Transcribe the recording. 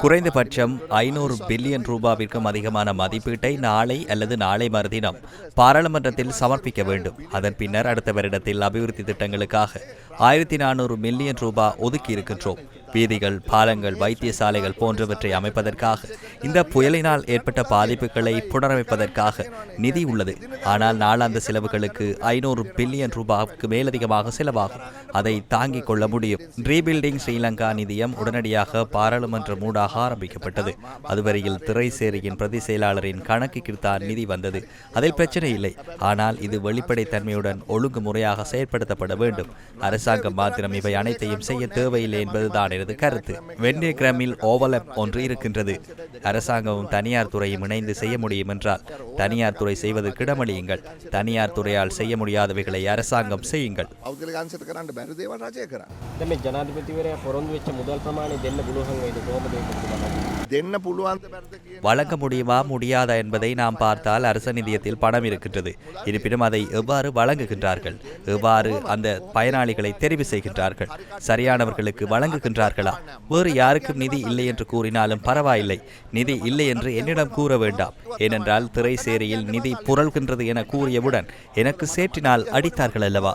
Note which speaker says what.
Speaker 1: குறைந்தபட்சம் ஐநூறு பில்லியன் ரூபாவிற்கும் அதிகமான மதிப்பீட்டை நாளை அல்லது நாளை மறுதினம் பாராளுமன்றத்தில் சமர்ப்பிக்க வேண்டும். அதன் பின்னர் அடுத்த வருடத்தில் அபிவிருத்தி திட்டங்களுக்காக ஆயிரத்தி நானூறு மில்லியன் ரூபாய் ஒதுக்கி இருக்கின்றோம். வீதிகள் பாலங்கள் வைத்தியசாலைகள் போன்றவற்றை அமைப்பதற்காக இந்த புயலினால் ஏற்பட்ட பாதிப்புகளை புனரமைப்பதற்காக நிதி உள்ளது. ஆனால் நாளாந்த செலவுகளுக்கு ஐநூறு பில்லியன் ரூபாய்க்கு மேலதிகமாக செலவாகும். அதை தாங்கிக் கொள்ள முடியும். ரீபில்டிங் ஸ்ரீலங்கா நிதியம் உடனடியாக பாராளுமன்றம் ஊடாக ஆரம்பிக்கப்பட்டது. அதுவரையில் திரைசேரியின் பிரதி செயலாளரின் கணக்குக்கு தான் நிதி வந்தது. அதில் பிரச்சனை இல்லை. ஆனால் இது வெளிப்படைத்தன்மையுடன் ஒழுங்கு முறையாக செயற்படுத்தப்பட வேண்டும். அரசாங்கம் மாத்திரம் இவை அனைத்தையும் செய்ய தேவையில்லை என்பதுதான் எனது கருத்து. வெண்டே கிராமில் ஓவலப் ஒன்று இருக்கின்றது. அரசாங்கமும் தனியார் துறையும் இணைந்து செய்ய முடியும் என்றால் தனியார் துறை செய்வது கிடமளியுங்கள் தனியார் துறையால் செய்ய முடியாதவைகளை அரசாங்கம் செய்யுங்கள்.
Speaker 2: ஜனாதிபதிவரை முதல்
Speaker 1: வழங்க முடியுமா முடியாதா என்பதை நாம் பார்த்தால் அரச நிதியத்தில் பணம் இருக்கின்றது. இருப்பினும் அதை எவ்வாறு வழங்குகின்றார்கள்? எவ்வாறு அந்த பயனாளிகளை தெரிவு செய்கின்றார்கள்? சரியானவர்களுக்கு வழங்குகின்றார்களா? வேறு யாருக்கும் நிதி இல்லை என்று கூறினாலும் பரவாயில்லை. நிதி இல்லை என்று என்னிடம் கூற வேண்டாம். ஏனென்றால் திரை சேரியில் நிதி புரள்கின்றது என கூறியவுடன் எனக்கு சேற்றினால் அடித்தார்கள் அல்லவா?